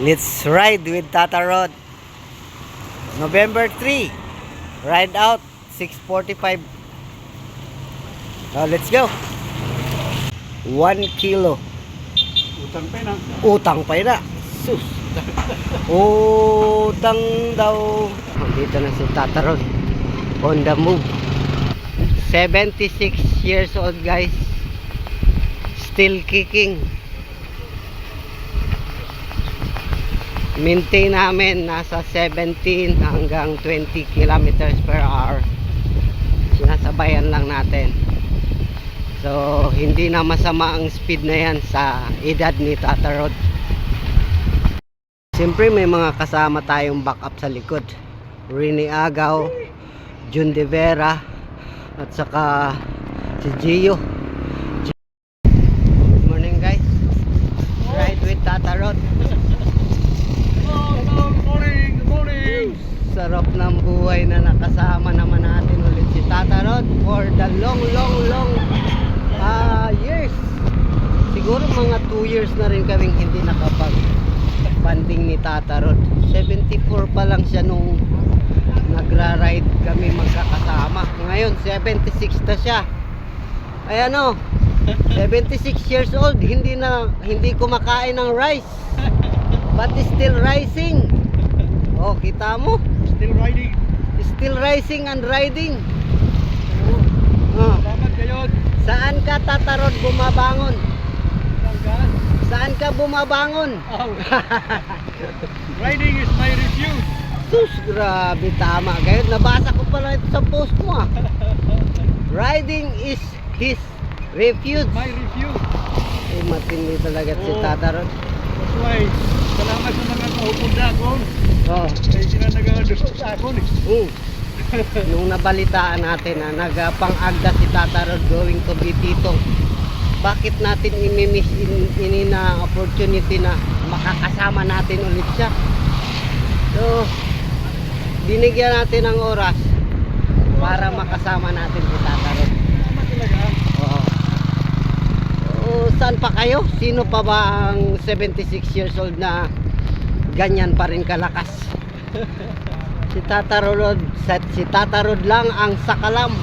Let's ride with Tata Rod. November 3. Ride out 645. Now let's go. 1 kilo. Utang pa na. Utang pa na. Sus. Utang daw. Dito na si Tata Rod. On the move. 76 years old guys. Still kicking. Maintain namin nasa 17 hanggang 20 kilometers per hour. Sinasabayan lang natin. So, hindi na masama ang speed na yan sa edad ni Tata Rod. Siyempre may mga kasama tayong backup sa likod. Rini Agaw, Jun De Vera, at saka si Gio. Good morning guys. Ride with Tata Rod. Sarap ng buhay na nakasama naman natin ulit si Tata Rod for the long, long, long ah, years. Siguro mga 2 years na rin kaming hindi nakapag banding ni Tata Rod. 74 pa lang siya nung nagra-ride kami magkakasama. Ngayon 76 na siya. Ay ano, 76 years old, hindi na hindi kumakain ng rice. But still rising. Oh, kita mo? Still riding. Still rising and riding. Oh. Salamat kayo. Saan ka tatarod bumabangon? Saan ka bumabangon? Oh. riding is my refuge. Sus, grabe tama. Ngayon, nabasa ko pala ito sa post mo ah. Riding is his refuge. My refuge. Eh, matindi talaga si. Tatarod. Why, salamat sa mga kaupunda ko. Oh. Ay sila nag-adopt sa akin. Mm. Nung nabalitaan natin na nagpang-agda si Tatarod going to Bititong, bakit natin imimiss in, ini na opportunity na makakasama natin ulit siya? So, binigyan natin ng oras para makasama natin si Tatarod. Salamat talaga. Oo. So, saan pa kayo? Sino pa ba ang 76 years old na ganyan pa rin kalakas? si Tata Rod, si Tata Rod lang ang sakalam.